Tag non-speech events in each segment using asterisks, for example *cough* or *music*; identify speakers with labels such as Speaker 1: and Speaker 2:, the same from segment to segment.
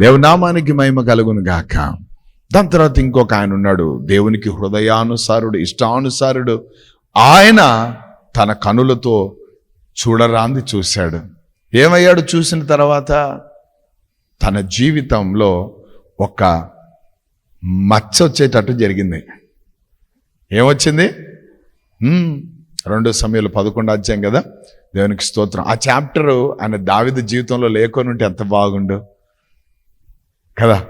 Speaker 1: దేవునామానికి మహిమ కలుగును గాక. దాని తర్వాత ఇంకొక ఆయన ఉన్నాడు. దేవునికి హృదయానుసారుడు ఇష్టానుసారుడు. ఆయన తన కనులతో చూడరాంది చూశాడు. ఏమయ్యాడు చూసిన తర్వాత? తన జీవితంలో ఒక మచ్చ వచ్చేటట్టు జరిగింది. ఏమొచ్చింది? రెండో సమయంలో పదకొండు అధ్యాయం కదా? దేవునికి స్తోత్రం. ఆ చాప్టరు ఆయన దావిద జీవితంలో లేకొని ఉంటే ఎంత బాగుండు? కదా?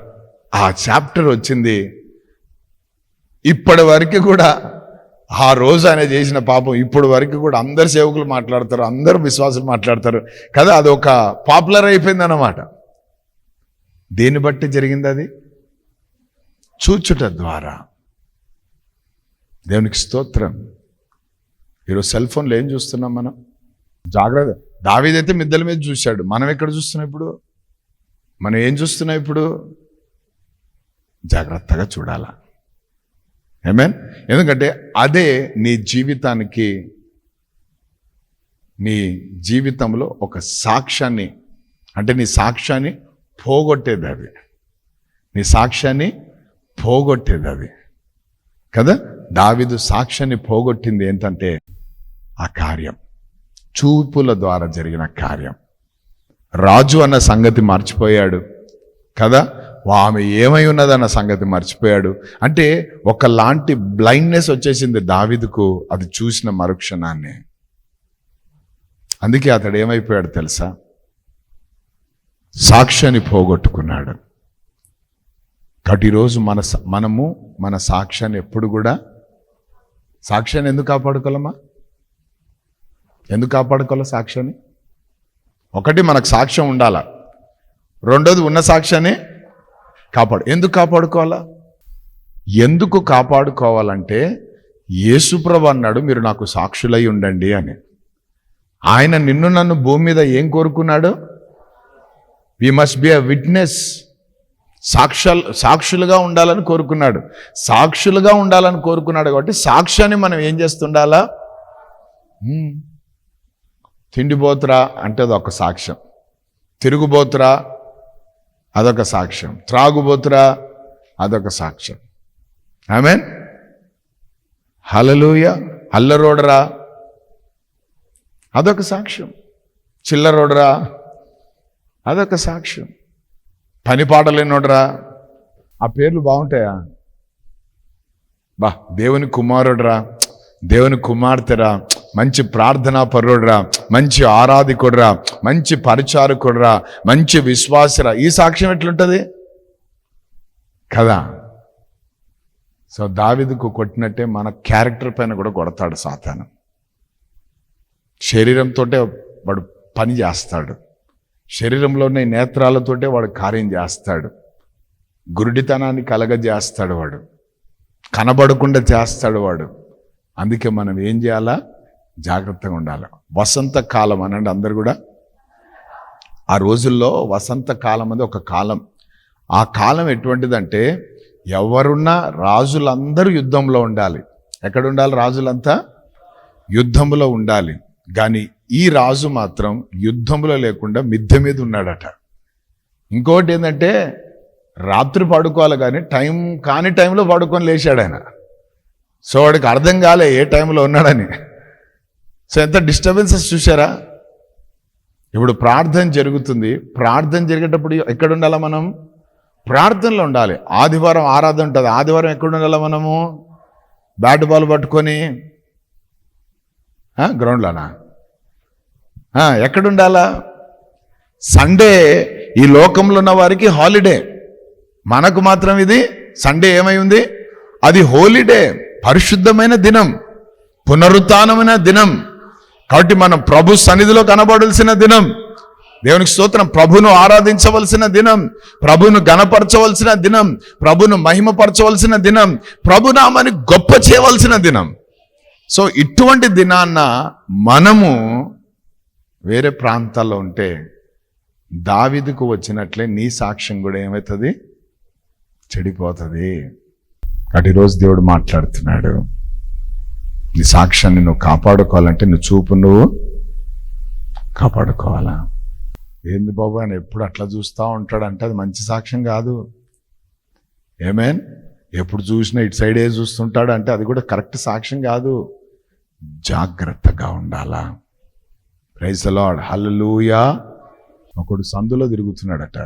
Speaker 1: ఆ చాప్టర్ వచ్చింది. ఇప్పటి వరకు కూడా ఆ రోజు ఆయన చేసిన పాపం ఇప్పటి వరకు కూడా అందరు సేవకులు మాట్లాడతారు అందరు విశ్వాసులు మాట్లాడతారు. కదా అది ఒక పాపులర్ అయిపోయింది అన్నమాట. దేన్ని బట్టి జరిగింది అది? చూచుట ద్వారా. దేవునికి స్తోత్రం. ఈరోజు సెల్ ఫోన్లో ఏం చూస్తున్నాం మనం? జాగ్రత్త. దావీదైతే మిద్దల మీద చూశాడు. మనం ఎక్కడ చూస్తున్నాం ఇప్పుడు? మనం ఏం చూస్తున్నాం ఇప్పుడు? జాగ్రత్తగా చూడాలా. ఏమేన్ ఎందుకంటే అదే నీ జీవితానికి నీ జీవితంలో ఒక సాక్ష్యాన్ని అంటే నీ సాక్ష్యాన్ని పోగొట్టేది అది నీ సాక్ష్యాన్ని పోగొట్టేది అది కదా? దావిదు సాక్ష్యాన్ని పోగొట్టింది ఏంటంటే ఆ కార్యం. చూపుల ద్వారా జరిగిన కార్యం. రాజు అన్న సంగతి మర్చిపోయాడు. కదా? ఆమె ఏమై ఉన్నదన్న సంగతి మర్చిపోయాడు. అంటే ఒకలాంటి బ్లైండ్నెస్ వచ్చేసింది దావిదుకు అది చూసిన మరుక్షణాన్ని. అందుకే అతడు ఏమైపోయాడు తెలుసా? సాక్ష్యాన్ని పోగొట్టుకున్నాడు. కాబట్టి ఈరోజు మన మనము మన సాక్ష్యాన్ని ఎప్పుడు కూడా సాక్ష్యాన్ని ఎందుకు కాపాడుకోలేమా? ఎందుకు కాపాడుకోవాలి సాక్ష్యాన్ని? ఒకటి మనకు సాక్ష్యం ఉండాల? రెండోది ఉన్న సాక్ష్యాన్ని కాపాడు. ఎందుకు కాపాడుకోవాలా? ఎందుకు కాపాడుకోవాలంటే యేసుప్రభు అన్నాడు మీరు నాకు సాక్షులై ఉండండి అని. ఆయన నిన్ను నన్ను భూమి మీద ఏం కోరుకున్నాడు? We must be a witness సాక్షాల్ సాక్షులుగా ఉండాలని కోరుకున్నాడు. సాక్షులుగా ఉండాలని కోరుకున్నాడు కాబట్టి సాక్ష్యాన్ని మనం ఏం చేస్తుండాలా? తిండిబోతురా అంటే అదొక సాక్ష్యం. తిరుగుబోతురా అదొక సాక్ష్యం. త్రాగుబోతురా అదొక సాక్ష్యం. ఆమెన్? హలలుయ అల్లరోడరా అదొక సాక్ష్యం. చిల్లరోడరా అదొక సాక్ష్యం. పని పాటలేనోడరా. ఆ పేర్లు బాగుంటాయా? బా దేవుని కుమారుడురా. దేవుని కుమార్తెరా. మంచి ప్రార్థనా పరుడురా మంచి ఆరాధికుడురా మంచి పరిచారకుడురా మంచి విశ్వాసరా. ఈ సాక్ష్యం ఎట్లుంటుంది? కదా? సో దావిదుకు కొట్టినట్టే మన క్యారెక్టర్ పైన కూడా కొడతాడు సాతాను. శరీరంతో వాడు పని చేస్తాడు. శరీరంలోనే నేత్రాలతోటే వాడు కార్యం చేస్తాడు. గురుడితనాన్ని కలగజేస్తాడు వాడు. కనబడకుండా చేస్తాడు వాడు. అందుకే మనం ఏం చేయాలా? జాగ్రత్తగా ఉండాలి. వసంత కాలం అనండి అందరు కూడా. ఆ రోజుల్లో వసంత కాలం అనేది ఒక కాలం. ఆ కాలం ఎటువంటిదంటే ఎవరున్నా రాజులందరూ యుద్ధంలో ఉండాలి. ఎక్కడ ఉండాలి రాజులంతా? యుద్ధంలో ఉండాలి. కానీ ఈ రాజు మాత్రం యుద్ధంలో లేకుండా మిద్దె మీద ఉన్నాడట. ఇంకోటి ఏంటంటే రాత్రి పడుకోవాలి కానీ టైం కాని టైంలో పడుకొని లేచాడు ఆయన. సో వాడికి అర్థం కాలే ఏ టైంలో ఉన్నాడని. సో ఎంత డిస్టర్బెన్సెస్ చూసారా ఇప్పుడు ప్రార్థన జరుగుతుంది. ప్రార్థన జరిగేటప్పుడు ఎక్కడ ఉండాలా మనం? ప్రార్థనలో ఉండాలి. ఆదివారం ఆరాధన ఉంటుంది. ఆదివారం ఎక్కడ ఉండాలా మనము? బ్యాట్ బాల్ పట్టుకొని గ్రౌండ్లోనా ఎక్కడ ఉండాలా సండే ఈ లోకంలో ఉన్న వారికి హాలిడే మనకు మాత్రం ఇది సండే ఏమై ఉంది అది హోలీడే పరిశుద్ధమైన దినం. పునరుత్నమైన దినం. కాబట్టి మనం ప్రభు సన్నిధిలో కనబడాల్సిన దినం. దేవునికి స్తోత్రం ప్రభును ఆరాధించవలసిన దినం ప్రభును గణపరచవలసిన దినం ప్రభును మహిమపరచవలసిన దినం ప్రభునామాన్ని గొప్ప చేయవలసిన దినం. సో ఇటువంటి దినాన్న మనము వేరే ప్రాంతాల్లో ఉంటే దావిదుకు వచ్చినట్లే నీ సాక్ష్యం కూడా ఏమవుతుంది? చెడిపోతుంది. కాబట్టి ఈరోజు దేవుడు మాట్లాడుతున్నాడు. నీ సాక్ష్యాన్ని నువ్వు కాపాడుకోవాలంటే నువ్వు చూపు నువ్వు కాపాడుకోవాలా? ఏంది బాబు ఆయన ఎప్పుడు అట్లా చూస్తూ ఉంటాడంటే అది మంచి సాక్ష్యం కాదు. ఏమేన్ ఎప్పుడు చూసినా ఇటు సైడ్ ఏ చూస్తుంటాడు అంటే అది కూడా కరెక్ట్ సాక్ష్యం కాదు. జాగ్రత్తగా ఉండాలా? ప్రైజ్ లాడ్ హల్లెలూయా ఒకడు సందులో తిరుగుతున్నాడట.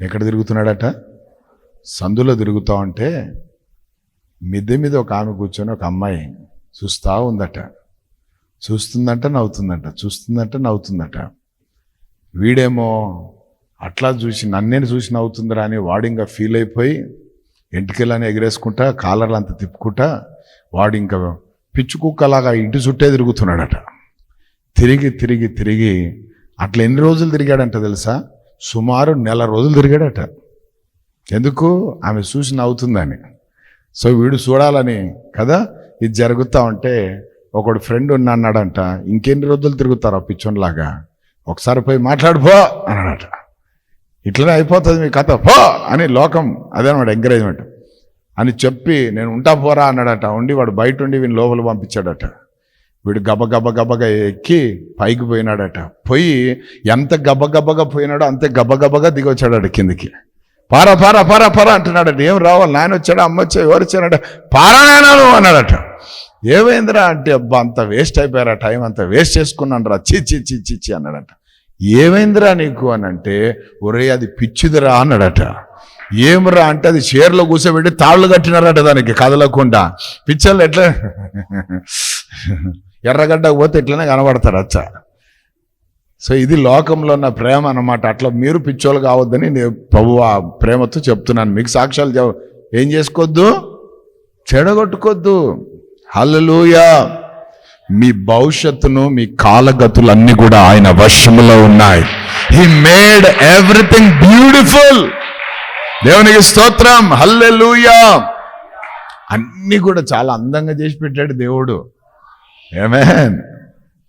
Speaker 1: ఎక్కడ తిరుగుతున్నాడట? సందులో తిరుగుతా ఉంటే మిద్దె మీద ఒక ఆమె కూర్చొని ఒక అమ్మాయి చూస్తూ ఉందట. చూస్తుందంట నవ్వుతుందంట. చూస్తుందంట నవ్వుతుందట. వీడేమో అట్లా చూసి నన్నేను చూసి నవ్వుతుందిరా అని వాడు ఇంకా ఫీల్ అయిపోయి ఎంటికెళ్ళని ఎగరేసుకుంటా కాలర్లు అంత తిప్పుకుంటా వాడు ఇంకా పిచ్చు కుక్కలాగా ఇంటి చుట్టే తిరుగుతున్నాడట. తిరిగి తిరిగి తిరిగి అట్లా ఎన్ని రోజులు తిరిగాడంట తెలుసా? సుమారు నెల రోజులు తిరిగాడట. ఎందుకు? ఆమె చూసి నవ్వుతుందని. సో వీడు చూడాలని కదా? ఇది జరుగుతూ ఉంటే ఒకడు ఫ్రెండ్ ఉన్న అన్నాడంట ఇంకెన్ని రోజులు తిరుగుతారు ఆ పిచ్చోన్లాగా? ఒకసారి పోయి మాట్లాడిపో అన్నాడట. ఇట్లనే అయిపోతుంది మీ కథ పో అని లోకం అదేనమాట ఎంకరేజ్మెంట్. అని చెప్పి నేను ఉంటా పోరా అన్నాడట. ఉండి వాడు బయట ఉండి వీని లోపల పంపించాడట. వీడు గబ గబ గబగా ఎక్కి పైకి పోయినాడట. పోయి ఎంత గబ గబగా పోయినాడో అంతే గబ గబగా దిగి కిందికి. పారా పారా పారా పారా అంటున్నాడట ఏం రావాలి? నాయన వచ్చాడా? అమ్మ వచ్చా? ఎవరు వచ్చాడట పారా అన్నాడట. ఏమైందిరా అంటే అబ్బా అంత వేస్ట్ అయిపోయారా? టైం అంత వేస్ట్ చేసుకున్నాను రా. చి చి చి చి అన్నాడట. ఏమైందిరా నీకు అని అంటే ఒరే అది పిచ్చిదిరా అన్నాడట. ఏమిరా అంటే అది చీరలో కూర్చోబెట్టి తాళ్ళు కట్టినారట దానికి కదలకుండా. పిచ్చర్లు ఎట్లా? ఎర్రగడ్డకు పోతే ఎట్లనే కనబడతారు అచ్చ. సో ఇది లోకంలో ఉన్న ప్రేమ అన్నమాట. అట్లా మీరు పిచ్చోళ్ళు కావద్దని నేను ప్రభు ఆ ప్రేమతో చెప్తున్నాను. మీకు సాక్ష్యాలు ఏం చేసుకోవద్దు చెడగొట్టుకోవద్దు హల్లలుయా. మీ భవిష్యత్తును మీ కాలగతులన్నీ కూడా ఆయన వశములో ఉన్నాయి. హీ మేడ్ ఎవ్రీథింగ్ బ్యూటిఫుల్ దేవునికి స్తోత్రం. హల్లెలూయా. అన్నీ కూడా చాలా అందంగా చేసి పెట్టాడు దేవుడు. ఏమే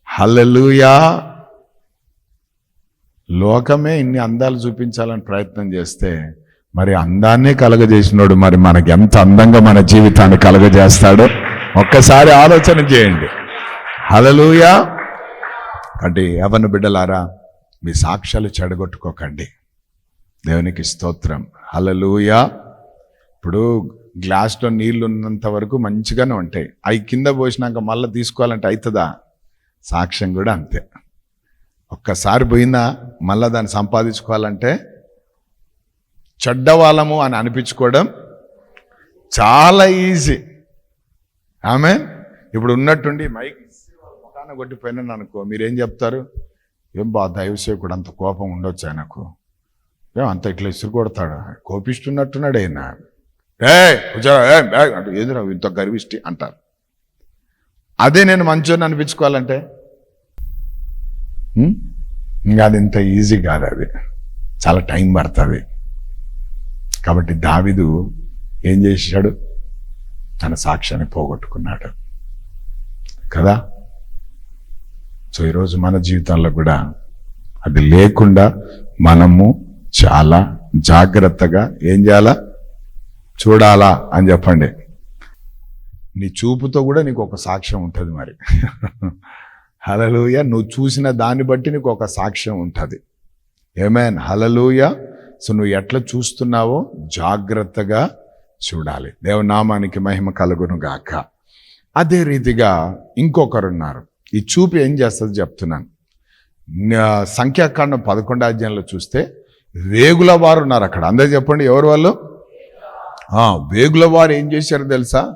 Speaker 1: హల్లెలూయా. లోకమే ఇన్ని అందాలు చూపించాలని ప్రయత్నం చేస్తే మరి అందాన్ని కలగజేసినోడు మరి మనకి ఎంత అందంగా మన జీవితాన్ని కలగజేస్తాడో ఒక్కసారి ఆలోచన చేయండి. హలలుయా అంటే ఎవరిని బిడ్డలారా మీ సాక్ష్యాలు చెడగొట్టుకోకండి. దేవునికి స్తోత్రం. హలలుయా ఇప్పుడు గ్లాస్లో నీళ్ళు ఉన్నంత వరకు మంచిగానే ఉంటాయి. అవి కింద పోసినాక మళ్ళీ తీసుకోవాలంటే అవుతుందా సాక్ష్యం కూడా అంతే. ఒక్కసారి పోయిందా మళ్ళీ దాన్ని సంపాదించుకోవాలంటే చెడ్డవాళ్ళము అని అనిపించుకోవడం చాలా ఈజీ. ఆమె? ఇప్పుడు ఉన్నట్టుండి మైక్ ముఖాన కొట్టిపోయినాను అనుకో మీరేం చెప్తారు? ఏం బా దైవసేవకుడు అంత కోపం ఉండొచ్చు ఆయనకు. ఏం అంత ఇట్లా ఇసురు కొడతాడు? కోపిస్తున్నట్టున్నాడు ఆయన ఏ కూర్చోరా, అంటూ ఎదురు ఇంత గర్విష్టి అంటారు. అదే నేను మంచోని అనిపించుకోవాలంటే ఇంకా అది ఇంత ఈజీ కాదు అది చాలా టైం పడుతుంది కాబట్టి దావిదు ఏం చేశాడు? తన సాక్ష్యాన్ని పోగొట్టుకున్నాడు. కదా? సో ఈరోజు మన జీవితంలో కూడా అది లేకుండా మనము చాలా జాగ్రత్తగా ఏం చేయాలా? చూడాలా అని చెప్పండి. నీ చూపుతో కూడా నీకు ఒక సాక్ష్యం ఉంటుంది మరి. *laughs* హలలుయ నువ్వు చూసిన దాన్ని బట్టి నీకు ఒక సాక్ష్యం ఉంటుంది. ఏమేన్ హలలుయ సో నువ్వు ఎట్లా చూస్తున్నావో జాగ్రత్తగా చూడాలి. దేవనామానికి మహిమ కలుగును గాక అదే రీతిగా ఇంకొకరున్నారు. ఈ చూపు ఏం చేస్తుంది చెప్తున్నాను. సంఖ్యాకాండం పదకొండు అధ్యాయంలో చూస్తే వేగుల వారు ఉన్నారు అక్కడ. అందరు చెప్పండి ఎవరు వాళ్ళు? వేగుల వారు ఏం చేశారు తెలుసా?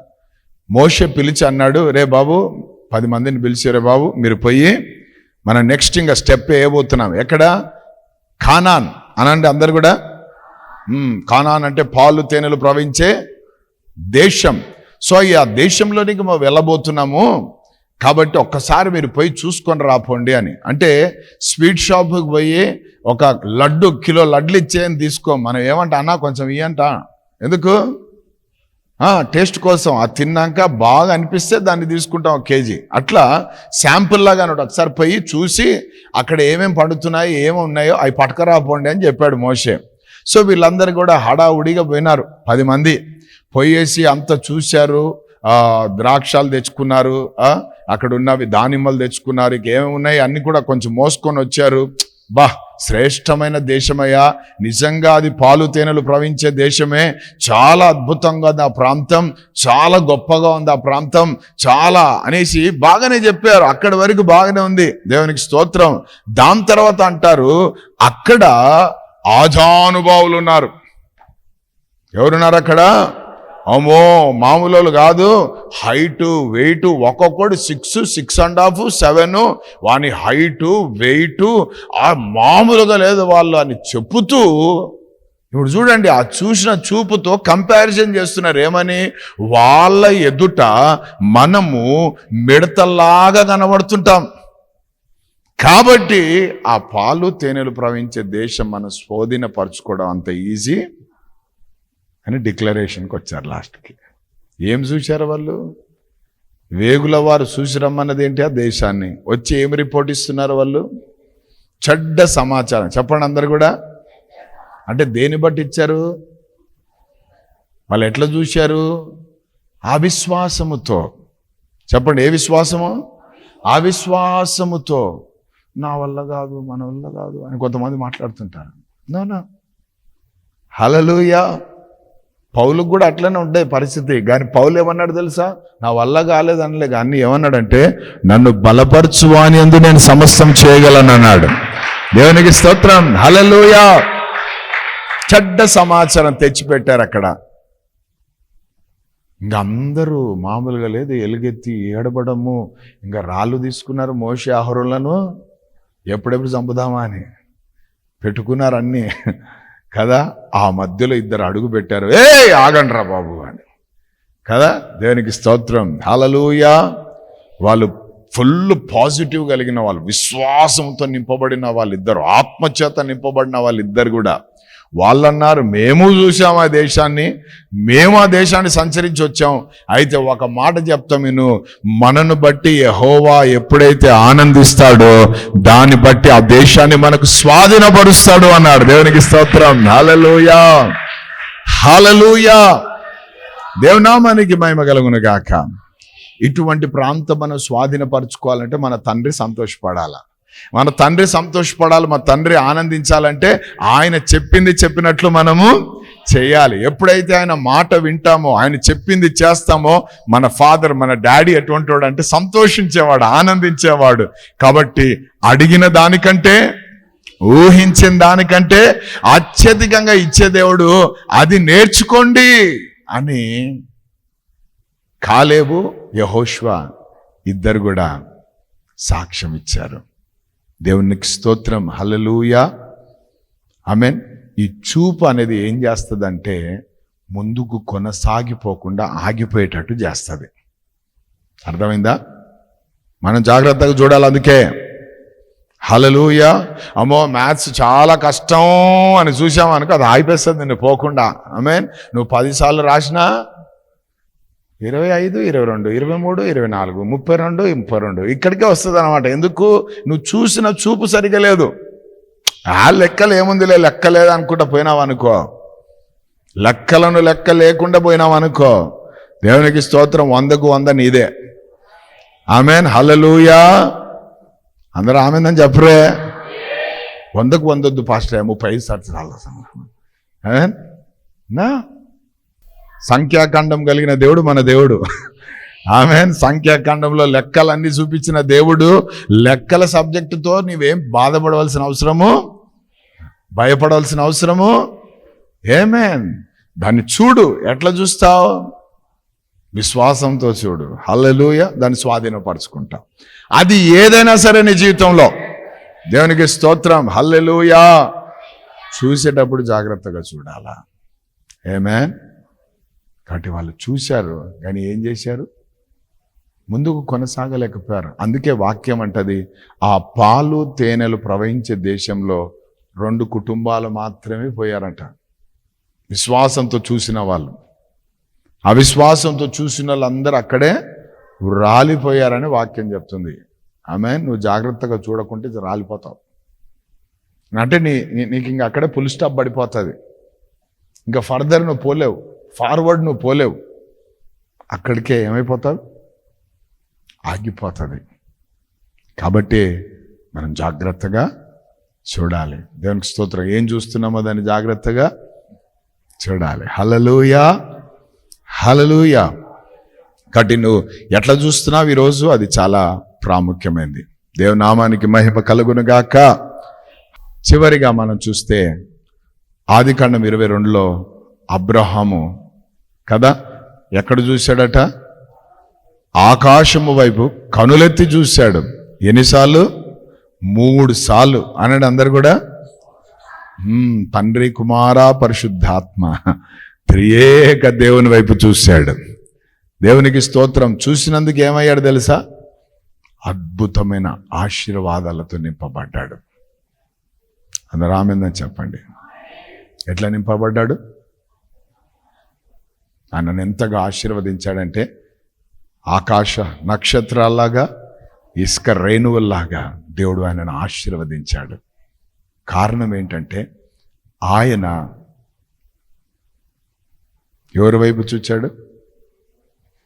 Speaker 1: మోషే పిలిచి అన్నాడు రే బాబు పది మందిని పిలిచి బాబు మీరు పోయి మనం నెక్స్ట్ ఇంకా స్టెప్ వేయబోతున్నాం ఎక్కడ? ఖానాన్. అనండి అందరు కూడా? ఖానాన్ అంటే పాలు తేనెలు ప్రవహించే దేశం. సో ఈ ఆ దేశంలోనికి మేము వెళ్ళబోతున్నాము. కాబట్టి ఒక్కసారి మీరు పోయి చూసుకొని రాపోండి అని. అంటే స్వీట్ షాప్కి పోయి ఒక లడ్డు కిలో లడ్లు ఇచ్చేయని తీసుకో. మనం ఏమంటా? అన్నా కొంచెం ఇయ్యంట? ఎందుకు? టేస్ట్ కోసం అది తిన్నాక బాగా అనిపిస్తే దాన్ని తీసుకుంటాం ఒక కేజీ. అట్లా శాంపుల్ లాగా అన్నాడు ఒకసారి పోయి చూసి అక్కడ ఏమేమి పండుతున్నాయి ఏమి ఉన్నాయో అవి పట్టుకరాపోండి అని చెప్పాడు మోషే. సో వీళ్ళందరూ కూడా హడావుడిగా పోయినారు పది మంది. పోయేసి అంత చూశారు ద్రాక్షాలు తెచ్చుకున్నారు అక్కడ ఉన్నవి దానిమ్మలు తెచ్చుకున్నారు ఇక ఉన్నాయి అన్నీ కూడా కొంచెం మోసుకొని వచ్చారు. బా శ్రేష్టమైన దేశమయ్యా. నిజంగా అది పాలు తేనెలు ప్రవహించే దేశమే. చాలా అద్భుతంగా ఉంది ఆ ప్రాంతం. చాలా గొప్పగా ఉంది ఆ ప్రాంతం. చాలా అనేసి బాగానే చెప్పారు. అక్కడి వరకు బాగానే ఉంది. దేవునికి స్తోత్రం. దాని తర్వాత అంటారు అక్కడ ఆజానుభావులు ఉన్నారు. ఎవరున్నారు అక్కడ? అమ్మో మామూలు కాదు. హైటు వెయిట్ ఒక్కొక్కడు six six and half seven. వాని హైటు వెయిట్ ఆ మామూలుగా లేదు వాళ్ళు అని చెప్పుతూ ఇప్పుడు చూడండి ఆ చూసిన చూపుతో కంపారిజన్ చేస్తున్నారు ఏమని? వాళ్ళ ఎదుట మనము మిడతల్లాగా కనబడుతుంటాం. కాబట్టి ఆ పాలు తేనెలు ప్రవహించే దేశం మన స్వాధీనపరచుకోవడం అంత ఈజీ అని డిక్లరేషన్కి వచ్చారు లాస్ట్కి. ఏం చూశారు వాళ్ళు? వేగుల వారు చూసి రమ్మన్నది ఏంటి ఆ దేశాన్ని? వచ్చి ఏమి రిపోర్ట్ ఇస్తున్నారు వాళ్ళు? చెడ్డ సమాచారం. చెప్పండి అందరు కూడా. అంటే దేని బట్టి ఇచ్చారు? వాళ్ళు ఎట్లా చూశారు? అవిశ్వాసముతో. చెప్పండి ఏ విశ్వాసము? అవిశ్వాసముతో. నా వల్ల కాదు మన వల్ల కాదు అని కొంతమంది మాట్లాడుతుంటారు. నోనా హలలుయా పౌలకు కూడా అట్లనే ఉండే పరిస్థితి. కానీ పౌలు ఏమన్నాడు తెలుసా? నా వల్ల కాలేదు అనలే కానీ ఏమన్నాడంటే నన్ను బలపరచువా అని అందు నేను సమస్తం చేయగలను అన్నాడు. దేవునికి స్తోత్రం. హలలుయా చెడ్డ సమాచారం తెచ్చిపెట్టారు అక్కడ. ఇంకా అందరూ మామూలుగా లేదు ఎలుగెత్తి ఏడబడము ఇంకా రాళ్ళు తీసుకున్నారు మోషి ఆహారంలను. ఎప్పుడెప్పుడు చంపుదామా అని. పెట్టుకున్నారు అన్నీ. కదా? ఆ మధ్యలో ఇద్దరు అడుగు పెట్టారు. ఏ ఆగండ్రా బాబు అని. కదా? దేవునికి స్తోత్రం? హలలుయా వాళ్ళు ఫుల్ పాజిటివ్ కలిగిన వాళ్ళు విశ్వాసంతో నింపబడిన వాళ్ళిద్దరు ఆత్మచేత నింపబడిన వాళ్ళిద్దరు కూడా. వాళ్ళు అన్నారు మేము చూసాం ఆ దేశాన్ని మేము ఆ దేశాన్ని సంచరించి వచ్చాం. అయితే ఒక మాట చెప్తాం నేను మనను బట్టి యహోవా ఎప్పుడైతే ఆనందిస్తాడో దాన్ని బట్టి ఆ దేశాన్ని మనకు స్వాధీనపరుస్తాడు అన్నాడు. దేవునికి స్తోత్రం. హలలుయా హలలుయా దేవునామానికి మహిమ కలుగును గాక. ఇటువంటి ప్రాంతం మనం స్వాధీనపరచుకోవాలంటే మన తండ్రి సంతోషపడాల. మన తండ్రి సంతోషపడాలి మన తండ్రి ఆనందించాలంటే ఆయన చెప్పింది చెప్పినట్లు మనము చేయాలి. ఎప్పుడైతే ఆయన మాట వింటామో ఆయన చెప్పింది చేస్తామో మన ఫాదర్ మన డాడీ ఎటువంటి వాడు అంటే సంతోషించేవాడు ఆనందించేవాడు. కాబట్టి అడిగిన దానికంటే ఊహించిన దానికంటే అత్యధికంగా ఇచ్చే దేవుడు అది నేర్చుకోండి అని కాలేబు యహోష్వా ఇద్దరు కూడా సాక్ష్యం ఇచ్చారు దేవునికి స్తోత్రం. హలలుయా మీన్ ఈ చూపు అనేది ఏం చేస్తుందంటే ముందుకు కొనసాగిపోకుండా ఆగిపోయేటట్టు చేస్తుంది. అర్థమైందా? మనం జాగ్రత్తగా చూడాలి అందుకే. హలలుయ అమ్మో మ్యాథ్స్ చాలా కష్టం అని చూసామనుకో అది ఆగిపేస్తుంది నువ్వు పోకుండా. మీన్ నువ్వు పదిసార్లు రాసినా ఇరవై ఐదు ఇరవై రెండు ఇరవై మూడు ఇరవై నాలుగు ముప్పై రెండు ముప్పై రెండు. ఇక్కడికే వస్తుంది అనమాట ఎందుకు? నువ్వు చూసిన చూపు సరిగా లేదు. ఆ లెక్కలు ఏముందిలే? లెక్క లేదనుకుంటా పోయినావు అనుకో. లెక్కలను లెక్క లేకుండా పోయినావు అనుకో. దేవునికి స్తోత్రం వందకు వంద నీదే. ఆమెన్. హలలుయా అందరూ ఆమెందని చెప్పరే. వందకు వందొద్దు పాస్టర్. ముప్పై ఐదు సంవత్సరాలు ఆమెన్. నా? సంఖ్యాఖండం కలిగిన దేవుడు మన దేవుడు. ఆమె సంఖ్యాఖండంలో లెక్కలన్నీ చూపించిన దేవుడు లెక్కల సబ్జెక్టుతో నీవేం బాధపడవలసిన అవసరము? భయపడవలసిన అవసరము? ఏమేన్ దాన్ని చూడు. ఎట్లా చూస్తావు? విశ్వాసంతో చూడు. హల్లెలూయ. దాన్ని స్వాధీనపరచుకుంటా. అది ఏదైనా సరే నీ జీవితంలో. దేవునికి స్తోత్రం. హల్లెలూయా. చూసేటప్పుడు జాగ్రత్తగా చూడాలా. ఏమేన్ కాబట్టి వాళ్ళు చూశారు. కానీ ఏం చేశారు? ముందుకు కొనసాగలేకపోయారు. అందుకే వాక్యం అంటది ఆ పాలు తేనెలు ప్రవహించే దేశంలో రెండు కుటుంబాలు మాత్రమే పోయారంట. విశ్వాసంతో చూసిన వాళ్ళు. అవిశ్వాసంతో చూసిన వాళ్ళందరూ అక్కడే రాలిపోయారని వాక్యం చెప్తుంది. ఆమె నువ్వు జాగ్రత్తగా చూడకుంటే రాలిపోతావు. అంటే నీ నీ- నీకు ఇంకా అక్కడే పుల్ స్టాప్ పడిపోతుంది. ఇంకా ఫర్దర్ నువ్వు పోలేవు. ఫార్వర్డ్ నువ్వు పోలేవు. అక్కడికే ఏమైపోతావు? ఆగిపోతుంది. కాబట్టి మనం జాగ్రత్తగా చూడాలి. దేవునికి స్తోత్రం. ఏం చూస్తున్నామో దాన్ని జాగ్రత్తగా చూడాలి. హలలుయా హలలుయా కాబట్టి నువ్వు ఎట్లా చూస్తున్నావు ఈరోజు? అది చాలా ప్రాముఖ్యమైనది దేవనామానికి మహిమ కలుగునుగాక. చివరిగా మనం చూస్తే ఆదికాండం ఇరవై రెండులో అబ్రహాము కదా? ఎక్కడ చూశాడట? ఆకాశము వైపు కనులెత్తి చూశాడు. ఎన్నిసార్లు? మూడు సార్లు. అన్నాడు అందరు కూడా? తండ్రి కుమార పరిశుద్ధాత్మ. త్రియేక దేవుని వైపు చూశాడు. దేవునికి స్తోత్రం. చూసినందుకు ఏమయ్యాడు తెలుసా? అద్భుతమైన ఆశీర్వాదాలతో నింపబడ్డాడు. అందరూ ఆమెందని చెప్పండి. ఎట్లా నింపబడ్డాడు? ఆయనను ఎంతగా ఆశీర్వదించాడంటే ఆకాశ నక్షత్రాల్లాగా ఇసుక రేణువుల్లాగా దేవుడు ఆయనను ఆశీర్వదించాడు. కారణం ఏంటంటే ఆయన ఎవరి వైపు చూచాడు?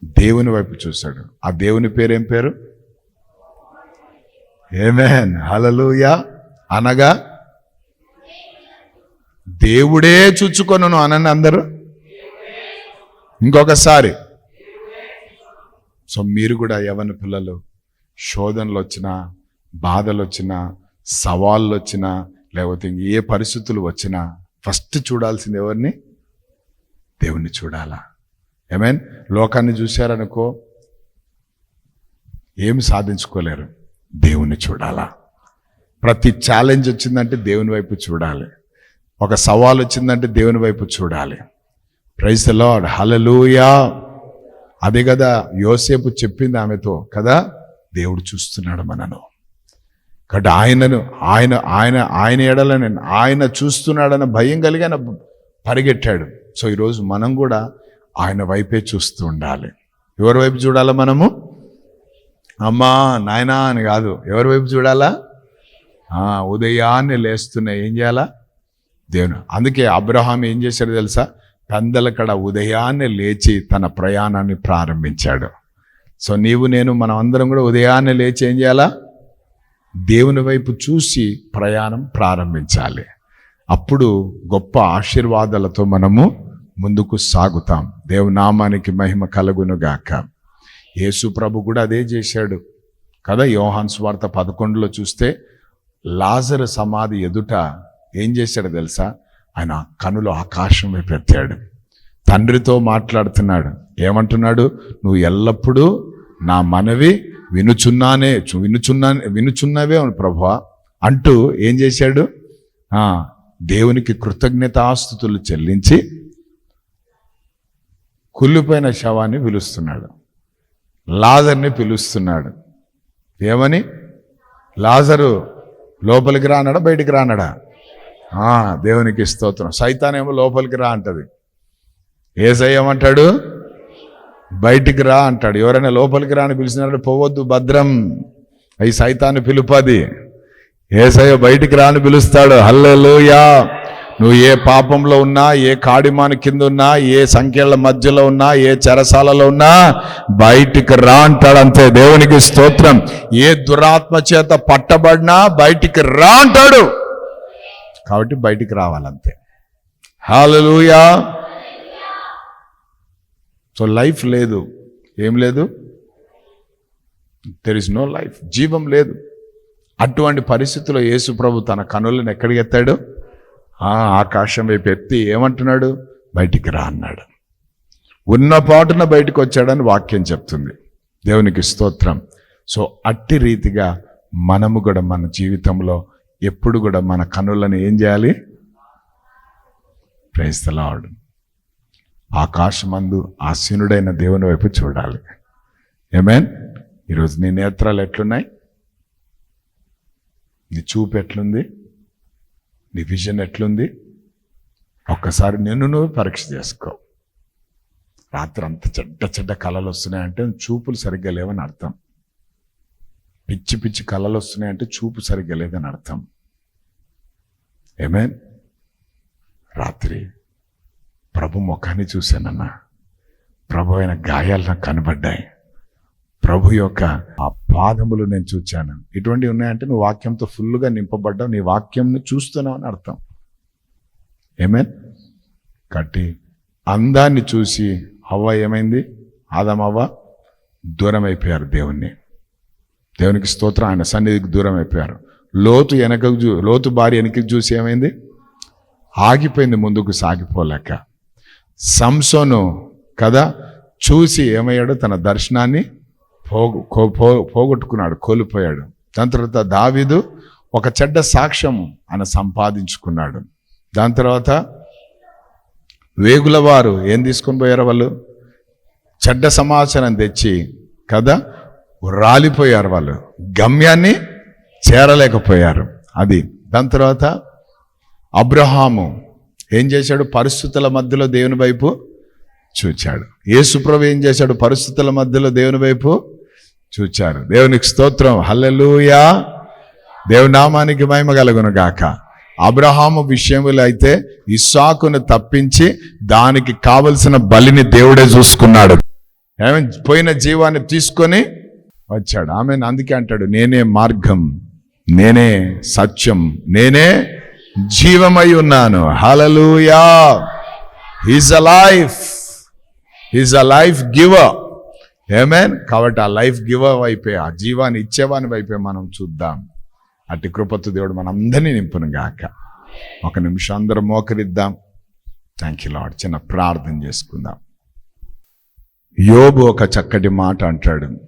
Speaker 1: దేవుని వైపు చూశాడు. ఆ దేవుని పేరేం పేరు? ఏమేన్ హలలుయా అనగా దేవుడే చూచుకొను అనని అందరూ ఇంకొకసారి సో మీరు కూడా యవన పిల్లలు శోధనలు వచ్చినా బాధలు వచ్చినా సవాళ్ళు వచ్చినా లేకపోతే ఇంక ఏ పరిస్థితులు వచ్చినా ఫస్ట్ చూడాల్సింది ఎవరిని? దేవుణ్ణి చూడాలా. ఏమైన్ లోకాన్ని చూశారనుకో ఏమి సాధించుకోలేరు. దేవుణ్ణి చూడాలా. ప్రతి ఛాలెంజ్ వచ్చిందంటే దేవుని వైపు చూడాలి. ఒక సవాల్ వచ్చిందంటే దేవుని వైపు చూడాలి. ప్రైజ్ లార్డ్ హలలుయా అదే కదా యోసేపు చెప్పింది ఆమెతో కదా దేవుడు చూస్తున్నాడు మనను. కాబట్టి ఆయనను ఆయన ఆయన ఆయన ఎడలని ఆయన చూస్తున్నాడన్న భయం కలిగి ఆయన పరిగెట్టాడు. సో ఈరోజు మనం కూడా ఆయన వైపే చూస్తూ ఉండాలి. ఎవరి వైపు చూడాలా మనము? అమ్మా నాయనా అని కాదు. ఎవరి వైపు చూడాలా? ఉదయాన్నే లేస్తున్నాయి. ఏం చేయాలా? దేవుని అందుకే అబ్రహాం ఏం చేశాడు తెలుసా? పెందలకడ ఉదయాన్నే లేచి తన ప్రయాణాన్ని ప్రారంభించాడు. సో నీవు నేను మనం అందరం కూడా ఉదయాన్నే లేచి ఏం చేయాలా? దేవుని వైపు చూసి ప్రయాణం ప్రారంభించాలి. అప్పుడు గొప్ప ఆశీర్వాదాలతో మనము ముందుకు సాగుతాం. దేవునామానికి మహిమ కలుగును గాక. యేసు ప్రభు కూడా అదే చేశాడు. కదా యోహాన్ వార్త పదకొండులో చూస్తే లాజరు సమాధి ఎదుట ఏం చేశాడు తెలుసా? ఆయన కనులు ఆకాశం వైపు ఎత్తాడు. తండ్రితో మాట్లాడుతున్నాడు. ఏమంటున్నాడు? నువ్వు ఎల్లప్పుడూ నా మనవి వినుచున్నానే వినుచున్నా వినుచున్నావే ప్రభా అంటూ ఏం చేశాడు? దేవునికి కృతజ్ఞతాస్థుతులు చెల్లించి కుళ్ళిపోయిన శవాన్ని పిలుస్తున్నాడు. లాజర్ని పిలుస్తున్నాడు. ఏమని? లాజరు లోపలికి రానడా? బయటికి రానడా? దేవునికి స్తోత్రం. సైతానేమో లోపలికి రా అంటది. ఏసయ్యమంటాడు బయటికి రా అంటాడు. ఎవరైనా లోపలికి రాని పిలిచినాడు పోవద్దు భద్రం. అయి సైతాన్ని పిలుపది. ఏసయ్య బయటికి రాని పిలుస్తాడు. హల్లెలుయా! నువ్వు ఏ పాపంలో ఉన్నా ఏ కాడిమాని కింద ఉన్నా ఏ సంఖ్యల మధ్యలో ఉన్నా ఏ చెరసాలలో ఉన్నా బయటికి రా అంటాడు అంతే. దేవునికి స్తోత్రం. ఏ దురాత్మ చేత పట్టబడినా బయటికి రా అంటాడు. కాబట్టి బయటికి రావాలంతే. హాలూయా సో లైఫ్ లేదు. ఏం లేదు? దెర్ ఇస్ నో లైఫ్ జీవం లేదు. అటువంటి పరిస్థితుల్లో యేసు ప్రభు తన కనులను ఎక్కడికి ఎత్తాడు? ఆ ఆకాశం వైపు ఎత్తి ఏమంటున్నాడు? బయటికి రా అన్నాడు. ఉన్న పాటున బయటికి వచ్చాడని వాక్యం చెప్తుంది. దేవునికి స్తోత్రం. సో అట్టి రీతిగా మనము కూడా మన జీవితంలో ఎప్పుడు కూడా మన కనులను ఏం చేయాలి? ప్రేస్తలాడు ఆకాశమందు ఆసీనుడైన దేవుని వైపు చూడాలి. ఏమేన్ ఈరోజు నీ నేత్రాలు ఎట్లున్నాయి? నీ చూపు ఎట్లుంది? నీ విజన్ ఎట్లుంది? ఒక్కసారి నిన్ను నువ్వు పరీక్ష చేసుకో. రాత్రి అంత చెడ్డ చెడ్డ కళలు వస్తున్నాయంటే చూపులు సరిగ్గా లేవని అర్థం. పిచ్చి పిచ్చి కళలు వస్తున్నాయంటే చూపు సరిగ్గా లేదని అర్థం. ఏమేన్ రాత్రి ప్రభు ముఖాన్ని చూశానన్నా. ప్రభు అయిన గాయాలు నాకు కనబడ్డాయి. ప్రభు యొక్క ఆ పాదములు నేను చూచాను. ఇటువంటివి ఉన్నాయంటే నువ్వు వాక్యంతో ఫుల్గా నింపబడ్డావు. నీ వాక్యంను చూస్తున్నావు అని అర్థం. ఏమేన్ కట్టి అందాన్ని చూసి అవ్వ ఏమైంది? ఆదమవ్వ దూరం అయిపోయారు దేవుణ్ణి. దేవునికి స్తోత్రం. ఆయన సన్నిధికి దూరం అయిపోయారు లోతు వెనకకు చూ లోతు భార్య వెనకకి చూసి ఏమైంది? ఆగిపోయింది ముందుకు సాగిపోలేక. సంసోను కదా చూసి ఏమయ్యాడు? తన దర్శనాన్ని పోగు కో- పో- పోగొట్టుకున్నాడు కోల్పోయాడు. దాని తర్వాత దావీదు ఒక చెడ్డ సాక్ష్యం ఆయన సంపాదించుకున్నాడు. దాని తర్వాత వేగుల వారు ఏం తీసుకొని పోయారు వాళ్ళు? చెడ్డ సమాచారం తెచ్చి కదా రాలిపోయారు వాళ్ళు. గమ్యాన్ని చేరలేకపోయారు. అది దాని తర్వాత అబ్రహాము ఏం చేశాడు? పరిస్థితుల మధ్యలో దేవుని వైపు చూచాడు. యేసుప్రభు ఏం చేశాడు? పరిస్థితుల మధ్యలో దేవుని వైపు చూచారు. దేవునికి స్తోత్రం. హల్లెలూయా. దేవునామానికి మహిమ కలుగును గాక. అబ్రహాము విషయంలో అయితే ఇస్సాకును తప్పించి దానికి కావలసిన బలిని దేవుడే చూసుకున్నాడు. ఏమి? పోయిన జీవాన్ని తీసుకొని వచ్చాడు. ఆమెను. అందుకే అంటాడు నేనే మార్గం. నేనే సత్యం నేనే జీవమై ఉన్నాను. Hallelujah is a life is a life giver amen కాబట్టి ఆ లైఫ్ గివర్ వైపే ఆ జీవాన్ని ఇచ్చేవాని వైపే మనం చూద్దాం. అట్టి కృపత్తు దేవుడు మనందరినీ నింపును గాక. ఒక నిమిషం అందరం మోకరిద్దాం. థ్యాంక్ యూ లాడ్ చిన్న ప్రార్థన చేసుకుందాం. యోబు ఒక చక్కటి మాట అంటాడు.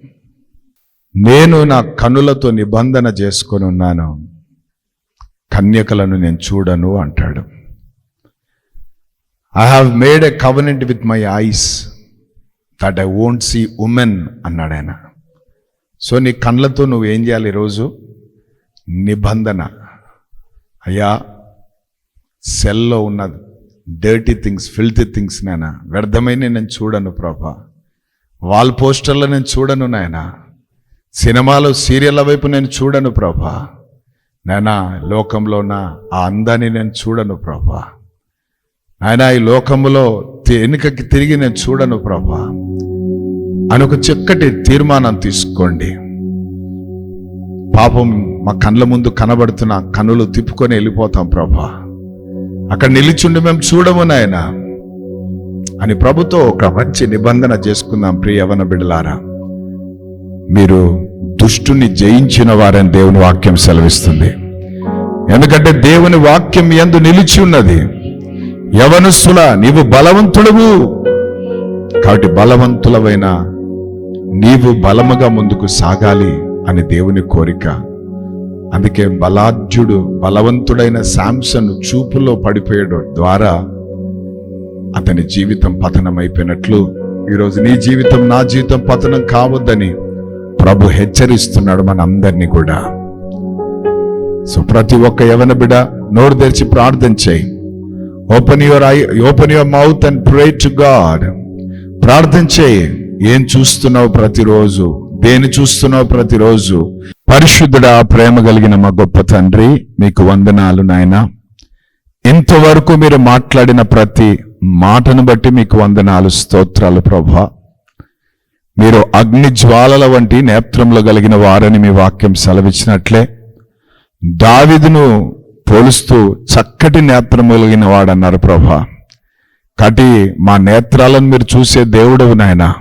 Speaker 1: నేను నా కనులతో నిబంధన చేసుకొని ఉన్నాను. కన్యకలను నేను చూడను అంటాడు. I have made a covenant with my eyes that I won't see women అన్నాడు ఆయన. సో నీ కళ్ళతో నువ్వు ఏం చేయాలి ఈరోజు? నిబంధన. అయ్యా సెల్లో ఉన్న డర్టీ థింగ్స్ ఫిల్తీ థింగ్స్ నాయన వ్యర్థమైన నేను చూడను ప్రభా. వాల్ పోస్టర్లో నేను చూడను నాయనా. సినిమాలో సీరియళ్ళ వైపు నేను చూడను ప్రభా. నాయన లోకంలో నా ఆ అందాన్ని నేను చూడను ప్రభా. నాయన ఈ లోకంలో ఎన్నికకి వెనుకకి తిరిగి నేను చూడను ప్రభా. అని ఒక చక్కటి తీర్మానం తీసుకోండి. పాపం మా కళ్ళ ముందు కనబడుతున్న కన్నులు తిప్పుకొని వెళ్ళిపోతాం ప్రభా. అక్కడ నిలిచుండి మేము చూడము నాయన. అని ప్రభుతో ఒక మంచి నిబంధన చేసుకుందాం ప్రియ యవన బిడ్డలారా. మీరు దుష్టుని జయించిన వారని దేవుని వాక్యం సెలవిస్తుంది. ఎందుకంటే దేవుని వాక్యం ఎందు నిలిచి ఉన్నది. యవనస్సుల నీవు బలవంతుడవు. కాబట్టి బలవంతులవైన నీవు బలముగా ముందుకు సాగాలి అని దేవుని కోరిక. అందుకే బలాఢ్యుడు బలవంతుడైన శాంసన్ చూపులో పడిపోయాడు ద్వారా అతని జీవితం పతనమైపోయినట్లు ఈరోజు నీ జీవితం నా జీవితం పతనం కావద్దని ప్రభు హెచ్చరిస్తున్నాడు మన అందరినీ కూడా. సో ప్రతి ఒక్క యవన బిడ నోరు తెరిచి ప్రార్థన చేయి. Open your eye open your mouth and pray to God ప్రార్థన చేయి. ఏం చూస్తున్నావు ప్రతిరోజు? దేని చూస్తున్నావు ప్రతిరోజు? పరిశుద్ధుడా ప్రేమ కలిగిన మా గొప్ప తండ్రి మీకు వందనాలు నాయనా. ఇంతవరకు మీరు మాట్లాడిన ప్రతి మాటను బట్టి మీకు వందనాలు స్తోత్రాలు ప్రభా. మీరు అగ్ని జ్వాలల వంటి నేత్రంలో కలిగిన వారని మీ వాక్యం సెలవిచ్చినట్లే దావిదును పోలుస్తూ చక్కటి నేత్రం కలిగిన వాడన్నారు ప్రభా. కటి మా నేత్రాలను మీరు చూసే దేవుడవు నాయన.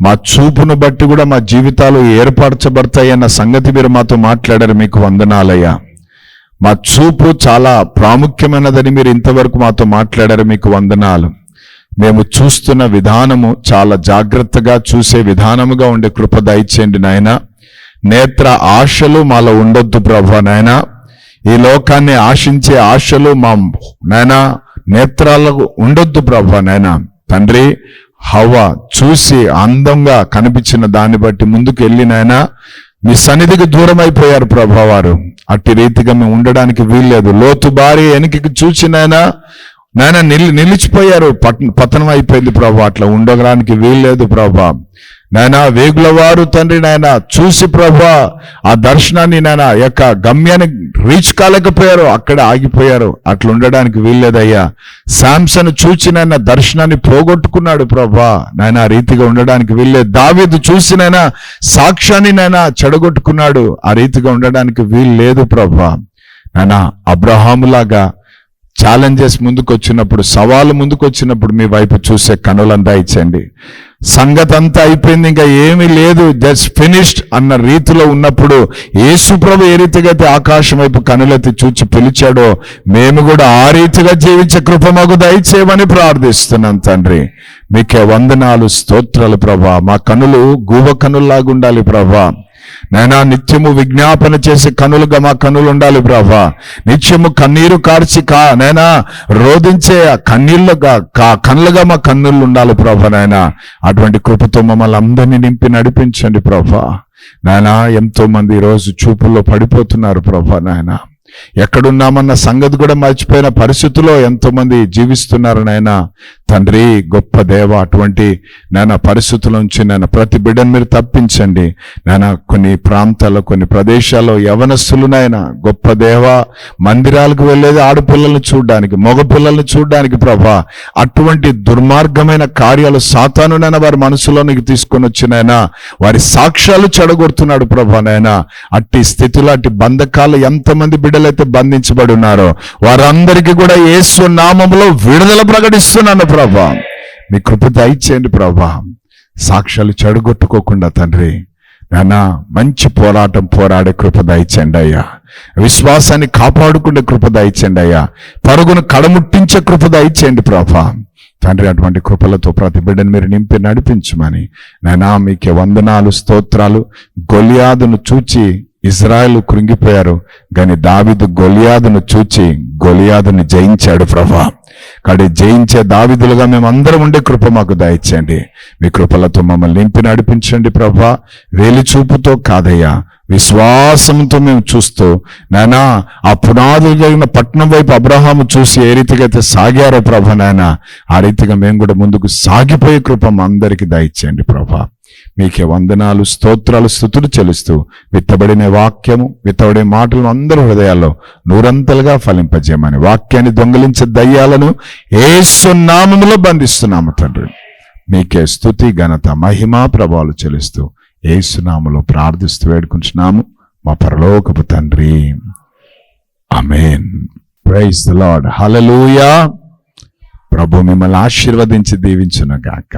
Speaker 1: మా చూపును బట్టి కూడా మా జీవితాలు ఏర్పరచబడతాయన్న సంగతి మీరు మాతో మాట్లాడారు మీకు వందనాలయ్యా. మా చూపు చాలా ప్రాముఖ్యమైనదని మీరు ఇంతవరకు మాతో మాట్లాడారు మీకు వందనాలు. మేము చూస్తున్న విధానము చాలా జాగ్రత్తగా చూసే విధానముగా ఉండే కృప దయచేయండి నాయన. నేత్ర ఆశలు మాలో ఉండొద్దు ప్రభా నాయన. ఈ లోకాన్ని ఆశించే ఆశలు మా నాయన నేత్రాలకు ఉండొద్దు ప్రభా నాయన. తండ్రి హవ చూసి అందంగా కనిపించిన దాన్ని బట్టి ముందుకు వెళ్ళి నాయన. మీ సన్నిధికి దూరం అయిపోయారు ప్రభా వారు. అట్టి రీతిగా మేము ఉండడానికి వీల్లేదు. లోతు భారీ వెనక్కి చూసి నాయన నిల్ నిలి నిలిచిపోయారు పతనం అయిపోయింది ప్రభా. అట్లా ఉండగడానికి వీల్లేదు ప్రభా. నాయన వేగుల వారు తండ్రి నాయన చూసి ప్రభా ఆ దర్శనాన్ని నాయన యొక్క గమ్యాన్ని రీచ్ కాలేకపోయారు. అక్కడ ఆగిపోయారు. అట్లా ఉండడానికి వీల్లేదయ్యా. శాంసన్ చూచి నాయన దర్శనాన్ని పోగొట్టుకున్నాడు ప్రభా. నాయన ఆ రీతిగా ఉండడానికి వీల్లేదు. దావీదు చూసి నాయన సాక్ష్యాన్ని నాయన చెడగొట్టుకున్నాడు. ఆ రీతిగా ఉండడానికి వీలు లేదు ప్రభా. నాయన అబ్రహాములాగా ఛాలెంజెస్ ముందుకు వచ్చినప్పుడు సవాలు ముందుకు వచ్చినప్పుడు మీ వైపు చూసే కనులంతా ఇచ్చండి. సంగతి అంతా అయిపోయింది ఇంకా ఏమీ లేదు జస్ట్ ఫినిష్డ్ అన్న రీతిలో ఉన్నప్పుడు ఏసుప్రభు ఏ రీతిగా అయితే ఆకాశం వైపు కనులెత్తి చూచి పిలిచాడో మేము కూడా ఆ రీతిగా జీవించే కృప మాకు దయచేయమని ప్రార్థిస్తున్నాం తండ్రి. మీకే వందనాలు స్తోత్రాలు ప్రభా. మా కనులు గూవ కనుల్లాగుండాలి ప్రభా. నైనా నిత్యము విజ్ఞాపన చేసే కనులుగా మా కనులు ఉండాలి ప్రభా. నిత్యము కన్నీరు కార్చి కా నైనా రోధించే ఆ కన్నీళ్ళుగా కా కన్నులుగా మా కన్నులు ఉండాలి ప్రభా నాయనా. అటువంటి కృపతో మమ్మల్ని అందరినీ నింపి నడిపించండి ప్రభా. నాయనా ఎంతో మంది ఈరోజు చూపుల్లో పడిపోతున్నారు ప్రభా నాయన. ఎక్కడున్నామన్న సంగతి కూడా మర్చిపోయిన పరిస్థితుల్లో ఎంతోమంది జీవిస్తున్నారు నాయన. తండ్రి గొప్ప దేవ అటువంటి నాయన పరిస్థితుల నుంచి నేను ప్రతి బిడ్డను మీరు తప్పించండి. నాయన కొన్ని ప్రాంతాల్లో కొన్ని ప్రదేశాల్లో యవనస్తులు నాయన గొప్ప దేవ మందిరాలకు వెళ్ళేది ఆడపిల్లల్ని చూడడానికి మగ పిల్లల్ని చూడడానికి ప్రభా. అటువంటి దుర్మార్గమైన కార్యాలు సాతాను వారి మనసులోనికి తీసుకొని వచ్చినాయన వారి సాక్ష్యాలు చెడగొడుతున్నాడు ప్రభా నాయన. అట్టి స్థితిలో అట్టి బంధకాలు ఎంతమంది బిడ్డలైతే బంధించబడి ఉన్నారో వారందరికీ కూడా యేసు నామంలో విడుదల ప్రకటిస్తున్నాను ప్రభా మీ కృప దయచేయండి ప్రభా. సాక్ష్యాలు చెడగొట్టుకోకుండా తండ్రి. నానా మంచి పోరాటం పోరాడే కృప దయచండి అయ్యా. విశ్వాసాన్ని కాపాడుకునే కృప దయచండి అయ్యా. పరుగును కడముట్టించే కృప దయచేయండి ప్రభా. తండ్రి అటువంటి కృపలతో ప్రతి బిడ్డను మీరు నింపి నడిపించమని నాయనా మీకే వందనాలు స్తోత్రాలు. గొలియాదును చూచి ఇజ్రాయెల్ కృంగిపోయారు కానీ దావిదు గొలియాదును చూచి గొలియాదుని జయించాడు ప్రభా. కాడి జయించే దావిదులుగా మేము అందరం ఉండే కృప మాకు దయచేయండి. మీ కృపలతో మమ్మల్ని నింపి నడిపించండి ప్రభా. వేలి చూపుతో కాదయ్యా విశ్వాసంతో మేము చూస్తూ నానా ఆ పునాదులు జరిగిన పట్నం వైపు అబ్రహాము చూసి ఏ రీతిగా అయితే సాగారో ప్రభ నాయన ఆ రీతిగా మేము కూడా ముందుకు సాగిపోయే కృప అందరికీ దయచేయండి ప్రభా. మీకే వందనాలు స్తోత్రాలు స్థుతులు చెలుస్తూ విత్తబడిన వాక్యము విత్తబడే మాటలను అందరి హృదయాల్లో నూరంతలుగా ఫలింపజేయమని వాక్యాన్ని దొంగలించే దయ్యాలను ఏసునామములో బంధిస్తున్నాము తండ్రి. మీకే స్థుతి ఘనత మహిమా ప్రభావాలు చెలుస్తూ ఏసునామలో ప్రార్థిస్తూ వేడుకుంటున్నాము మా పరలోకపు తండ్రి. Amen praise the Lord hallelujah ప్రభు మిమ్మల్ని ఆశీర్వదించి దీవించును గాక